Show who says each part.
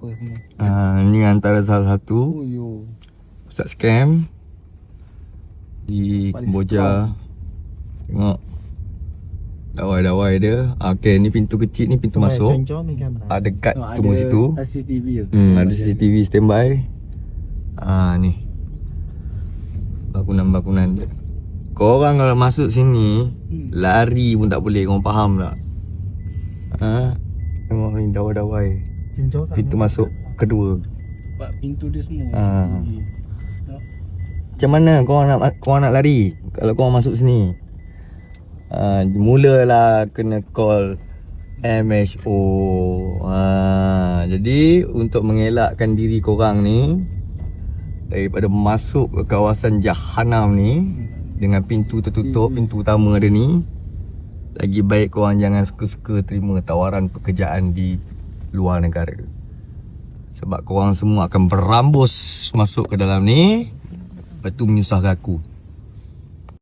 Speaker 1: apa semua.
Speaker 2: Ah, ni antara salah satu
Speaker 1: Oh yo.
Speaker 2: pusat scam di
Speaker 1: Paling
Speaker 2: Kamboja. Tengok. Dawai-dawai dia. Ah, Okay, ni pintu kecil ni pintu masuk. Ada guard
Speaker 1: Tengok,
Speaker 2: tunggu
Speaker 1: ada
Speaker 2: situ.
Speaker 1: CCTV tu.
Speaker 2: Hmm, ada CCTV standby. Ah ni. Bangunan-bangunan dia. Korang kalau masuk sini
Speaker 1: Hmm.
Speaker 2: lari pun tak boleh. Korang faham tak? Ha? Tengok ni dawai-dawai. Pintu masuk kedua.
Speaker 1: Sebab pintu dia semua
Speaker 2: Ah.
Speaker 1: Tengok.
Speaker 2: Macam mana korang nak korang nak lari kalau korang masuk sini? Ah, mulalah kena call MHO. Ah, jadi untuk mengelakkan diri korang ni daripada masuk ke kawasan jahanam ni dengan pintu tertutup, pintu utama ada ni, lagi baik korang jangan suka-suka terima tawaran pekerjaan di luar negara. Sebab korang semua akan berambus masuk ke dalam ni Lepas tu menyusahkan aku